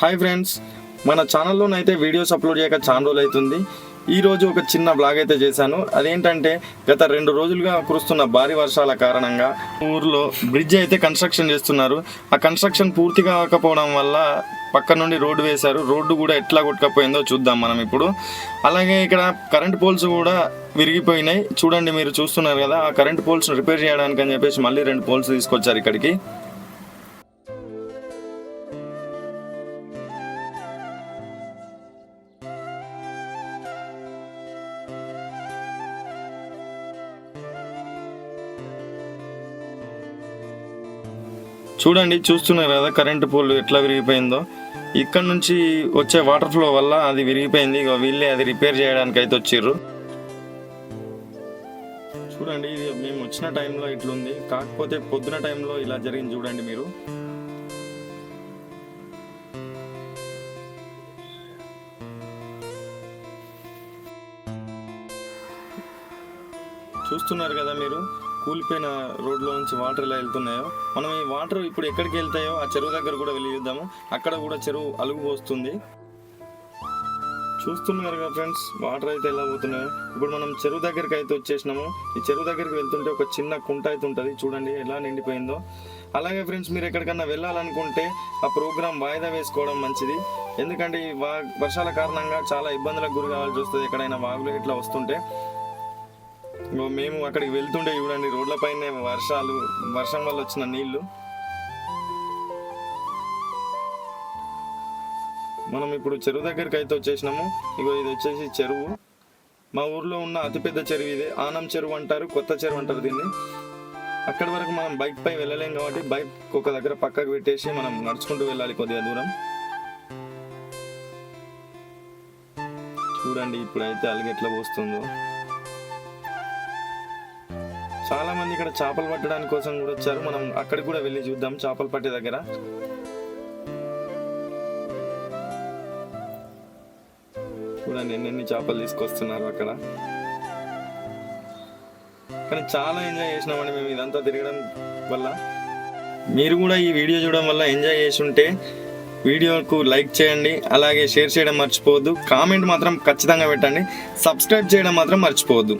Hi friends మన ఛానల్లోనైతే videos upload చేయక చాలా రోజులు అవుతుంది ఈరోజు ఒక చిన్న బ్లాగ్ అయితే చేశాను. అదేంటంటే గత రెండు రోజులుగా కురుస్తున్న భారీ వర్షాల కారణంగా ఊర్లో బ్రిడ్జ్ అయితే కన్స్ట్రక్షన్ చేస్తున్నారు. ఆ కన్స్ట్రక్షన్ పూర్తి కాకపోవడం వల్ల పక్క నుండి రోడ్డు వేశారు. రోడ్డు కూడా ఎట్లా కొట్టుకపోయిందో చూద్దాం మనం ఇప్పుడు. అలాగే ఇక్కడ కరెంట్ పోల్స్ కూడా విరిగిపోయినాయి. చూడండి మీరు చూస్తున్నారు కదా ఆ కరెంట్ పోల్స్ రిపేర్ చేయడానికి అని చెప్పేసి మళ్ళీ రెండు పోల్స్ తీసుకొచ్చారు ఇక్కడికి. చూడండి చూస్తున్నారు కదా కరెంటు పోల్ ఎట్లా విరిగిపోయిందో. ఇక్కడ నుంచి వచ్చే వాటర్ ఫ్లో వల్ల అది విరిగిపోయింది. ఇక వీళ్ళే అది రిపేర్ చేయడానికి అయితే వచ్చిర్రు. చూడండి ఇది మేము వచ్చిన టైంలో ఇట్లుంది. కాకపోతే పొద్దున టైంలో ఇలా జరిగింది చూడండి మీరు. చూస్తున్నారు కదా మీరు? కూలిపోయిన రోడ్లో నుంచి వాటర్ ఎలా వెళ్తున్నాయో మనం ఈ వాటర్ ఇప్పుడు ఎక్కడికి వెళ్తాయో ఆ చెరువు దగ్గర కూడా వెళ్ళి చూద్దాము అక్కడ కూడా చెరువు అలుగు పోస్తుంది. చూస్తున్నారు కదా ఫ్రెండ్స్ వాటర్ అయితే ఎలా పోతున్నాయో. ఇప్పుడు మనం చెరువు దగ్గరికి అయితే వచ్చేసినాము. ఈ చెరువు దగ్గరికి వెళ్తుంటే ఒక చిన్న కుంట అయితే ఉంటుంది. చూడండి ఎలా నిండిపోయిందో. అలాగే ఫ్రెండ్స్ మీరు ఎక్కడికన్నా వెళ్ళాలనుకుంటే ఆ ప్రోగ్రామ్ వాయిదా వేసుకోవడం మంచిది. ఎందుకంటే ఈ వా వర్షాల కారణంగా చాలా ఇబ్బందులకు గురి కావాల్సి వస్తుంది ఎక్కడైనా వాగులు ఇట్లా వస్తుంటే. మేము అక్కడికి వెళ్తుంటే చూడండి రోడ్ల పైన వర్షాలు వర్షం వల్ల వచ్చిన నీళ్ళు. మనం ఇప్పుడు చెరువు దగ్గరికి అయితే వచ్చేసినాము. ఇగో ఇది వచ్చేసి చెరువు. మా ఊర్లో ఉన్న అతిపెద్ద చెరువు ఇదే. ఆనం చెరువు అంటారు కొత్త చెరువు అంటారు దీన్ని. అక్కడి వరకు మనం బైక్ పై వెళ్ళలేం కాబట్టి బైక్ ఒక దగ్గర పక్కకు పెట్టేసి మనం నడుచుకుంటూ వెళ్ళాలి కొద్దిగా దూరం. చూడండి ఇప్పుడైతే అలగెట్ల పోస్తుందో. చాలా మంది ఇక్కడ చేపలు పట్టడానికి కోసం కూడా వచ్చారు. మనం అక్కడికి కూడా వెళ్ళి చూద్దాం చేపలు పట్టే దగ్గర. చూడండి ఎన్నెన్ని చేపలు తీసుకొస్తున్నారు అక్కడ. కానీ చాలా ఎంజాయ్ చేసినామండి మేము ఇదంతా తిరగడం వల్ల. మీరు కూడా ఈ వీడియో చూడడం వల్ల ఎంజాయ్ చేసి ఉంటే వీడియోకు లైక్ చేయండి అలాగే షేర్ చేయడం మర్చిపోవద్దు. కామెంట్ మాత్రం ఖచ్చితంగా పెట్టండి. సబ్స్క్రైబ్ చేయడం మాత్రం మర్చిపోవద్దు.